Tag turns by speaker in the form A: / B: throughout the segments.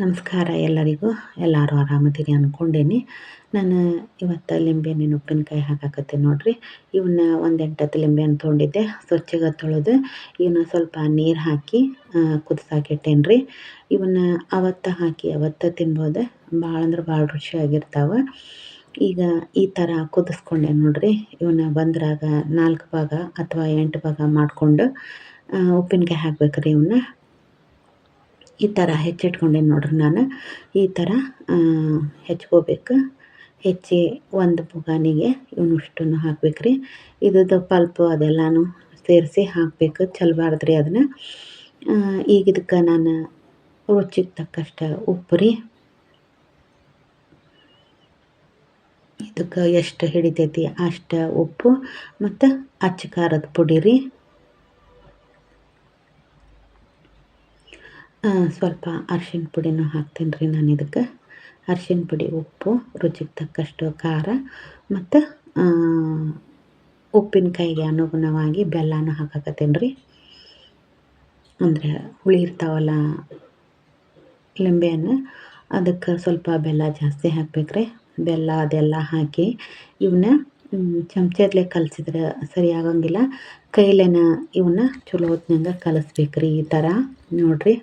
A: ನಮಸ್ಕಾರ ಎಲ್ಲರಿಗೂ. ಎಲ್ಲರೂ ಆರಾಮದಿರಿ ಅಂದ್ಕೊಂಡೇನಿ ನಾನು ಇವತ್ತು ಲಿಂಬೆಹಣ್ಣಿನ ಉಪ್ಪಿನಕಾಯಿ ಹಾಕಾಕತ್ತೀನಿ ನೋಡಿರಿ. ಇವನ್ನ ಒಂದು ಎಂಟತ್ತು ಲಿಂಬೆಹಣ್ಣು ತೊಗೊಂಡಿದ್ದೆ. ಸ್ವಚ್ಛಗೆ ತೊಳೆದು ಇವನ್ನ ಸ್ವಲ್ಪ ನೀರು ಹಾಕಿ ಕುದಿಸಾಕಿಟ್ಟೇನಿ ರೀ ಇವನ್ನ ಅವತ್ತು ಹಾಕಿ, ಅವತ್ತು ತಿನ್ಬೋದು ಭಾಳ ಅಂದ್ರೆ ಭಾಳ ರುಚಿಯಾಗಿರ್ತಾವೆ ಈಗ ಈ ಥರ ಕುದಿಸ್ಕೊಂಡೆ ನೋಡಿರಿ. ಇವನ್ನ ಬಂದ್ರಾಗ ನಾಲ್ಕು ಭಾಗ ಅಥವಾ ಎಂಟು ಭಾಗ ಮಾಡಿಕೊಂಡು ಉಪ್ಪಿನಕಾಯಿ ಹಾಕ್ಬೇಕು ರೀ ಇವನ್ನ. ಈ ಥರ ಹೆಚ್ಚಿಟ್ಕೊಂಡೆ ನೋಡ್ರಿ ನಾನು. ಈ ಥರ ಹೆಚ್ಕೋಬೇಕು ಹೆಚ್ಚಿ ಒಂದು ಬುಗಾನಿಗೆ ಇವನ್ನಷ್ಟನ್ನು ಹಾಕ್ಬೇಕು ರೀ ಇದು ಪಲ್ಪು ಅದೆಲ್ಲನೂ ಸೇರಿಸಿ ಹಾಕಬೇಕು. ಚಲಬಾರ್ದ್ರಿ ರೀ ಅದನ್ನು ಈಗ ಇದಕ್ಕೆ ನಾನು ರುಚಿಗೆ ತಕ್ಕಷ್ಟು ಉಪ್ಪು ರೀ. ಇದಕ್ಕೆ ಎಷ್ಟು ಹಿಡಿತೈತಿ ಅಷ್ಟು ಉಪ್ಪು ಮತ್ತು ಅಚ್ಚ ಖಾರದ ಪುಡಿ ರೀ. ಸ್ವಲ್ಪ ಅರ್ಶಿನ ಪುಡಿನೂ ಹಾಕ್ತೀನಿ ರೀ ನಾನು ಇದಕ್ಕೆ. ಅರ್ಶಿನ ಪುಡಿ, ಉಪ್ಪು, ರುಚಿಗೆ ತಕ್ಕಷ್ಟು ಖಾರ ಮತ್ತು ಉಪ್ಪಿನಕಾಯಿಗೆ ಅನುಗುಣವಾಗಿ ಬೆಲ್ಲನೂ ಹಾಕಕತ್ತೀನಿ ರೀ. ಅಂದರೆ ಹುಳಿ ಇರ್ತಾವಲ್ಲ ಲಿಂಬೆಯನ್ನು ಅದಕ್ಕೆ ಸ್ವಲ್ಪ ಬೆಲ್ಲ ಜಾಸ್ತಿ ಹಾಕ್ಬೇಕು ರೀ. ಬೆಲ್ಲ ಅದೆಲ್ಲ ಹಾಕಿ ಇವನ್ನ ಚಮಚದಲ್ಲೇ ಕಲಸಿದ್ರೆ ಸರಿ ಆಗಂಗಿಲ್ಲ ಕೈಲೇನ ಇವನ್ನ ಚಲೋ ಹೊತ್ನಂಗೆ ಕಲಿಸ್ಬೇಕು ರೀ ಈ ಥರ ನೋಡಿರಿ.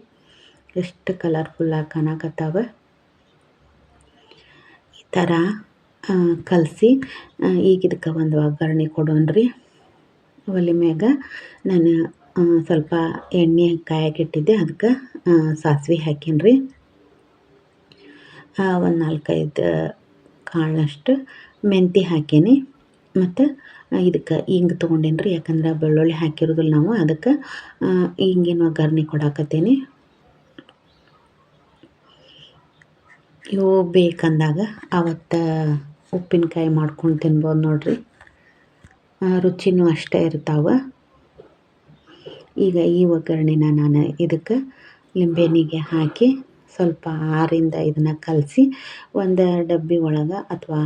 A: ಎಷ್ಟು ಕಲರ್ಫುಲ್ಲಾಗಿ ಕಾಣಕತ್ತಾವ? ಈ ಥರ ಕಲಸಿ ಈಗ ಇದಕ್ಕೆ ಒಂದು ಒಗ್ಗರಣೆ ಕೊಡೋಣ್ರಿ. ಒಲೆ ಮ್ಯಾಗ ನಾನು ಸ್ವಲ್ಪ ಎಣ್ಣೆ ಕಾಯಾಗಿಟ್ಟಿದ್ದೆ ಅದಕ್ಕೆ ಸಾಸಿವೆ ಹಾಕೀನಿ ಒಂದು ನಾಲ್ಕೈದು ಕಾಳಷ್ಟು ಮೆಂತಿ ಹಾಕೀನಿ ಮತ್ತು ಇದಕ್ಕೆ ಹಿಂಗೆ ತೊಗೊಂಡೇನಿ ರೀ ಯಾಕಂದ್ರೆ ಬೆಳ್ಳುಳ್ಳಿ ಹಾಕಿರೋದಿಲ್ಲ ನಾವು. ಅದಕ್ಕೆ ಹಿಂಗೇನು ಒಗ್ಗರಣೆ ಕೊಡಾಕತ್ತೀನಿ. ಇವು ಬೇಕಂದಾಗ ಅವತ್ತು ಉಪ್ಪಿನಕಾಯಿ ಮಾಡ್ಕೊಂಡು ತಿನ್ಬೋದು ನೋಡ್ರಿ. ರುಚಿನೂ ಅಷ್ಟೇ ಇರ್ತಾವೆ. ಈಗ ಈ ಒಗ್ಗರಣೆನ ನಾನು ಇದಕ್ಕೆ ಲಿಂಬೆನಿಗೆ ಹಾಕಿ ಸ್ವಲ್ಪ ಆರಿಂದ ಇದನ್ನು ಕಲಸಿ ಒಂದು ಡಬ್ಬಿ ಒಳಗೆ ಅಥವಾ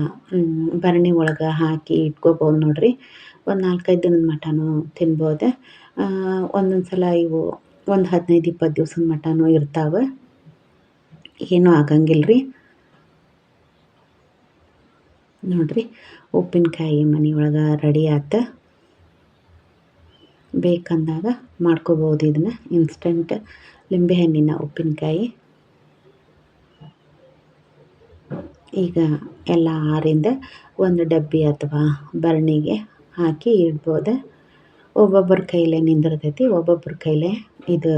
A: ಭರಣಿ ಒಳಗೆ ಹಾಕಿ ಇಟ್ಕೋಬೋದು ನೋಡ್ರಿ. ಒಂದು ನಾಲ್ಕೈದು ದಿನದ ಮಟನೂ ತಿನ್ಬೋದು. ಒಂದೊಂದು ಸಲ ಇವು ಒಂದು ಹದಿನೈದು ಇಪ್ಪತ್ತು ದಿವ್ಸದ ಮಟನೂ ಇರ್ತಾವೆ. ಏನೂ ಆಗಂಗಿಲ್ಲ ರೀ ನೋಡಿರಿ, ಉಪ್ಪಿನಕಾಯಿ ಮನೆಯೊಳಗೆ ರೆಡಿ ಆತ. ಬೇಕಂದಾಗ ಮಾಡ್ಕೋಬೋದು ಇದನ್ನು ಇನ್ಸ್ಟಂಟ್ ಲಿಂಬೆಹಣ್ಣಿನ ಉಪ್ಪಿನಕಾಯಿ. ಈಗ ಎಲ್ಲ ಆರಿಂದ ಒಂದು ಡಬ್ಬಿ ಅಥವಾ ಬರ್ಣಿಗೆ ಹಾಕಿ ಇಡ್ಬೋದು. ಒಬ್ಬೊಬ್ಬರ ಕೈಲೇ ನಿಂದಿರ್ತೈತಿ, ಒಬ್ಬೊಬ್ಬರ ಕೈಲೇ ಇದು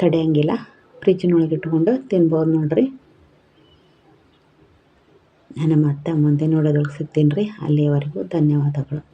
A: ತಡೆಯಂಗಿಲ್ಲ. ಫ್ರಿಜ್ಜಿನೊಳಗೆ ಇಟ್ಕೊಂಡು ತಿನ್ಬೋದು ನೋಡಿರಿ. ನಾನು ಮತ್ತೆ ಮುಂದೆ ನೋಡೋದಕ್ಕೆ ಸಿಗ್ತೀನಿ ರೀ. ಅಲ್ಲಿಯವರೆಗೂ ಧನ್ಯವಾದಗಳು.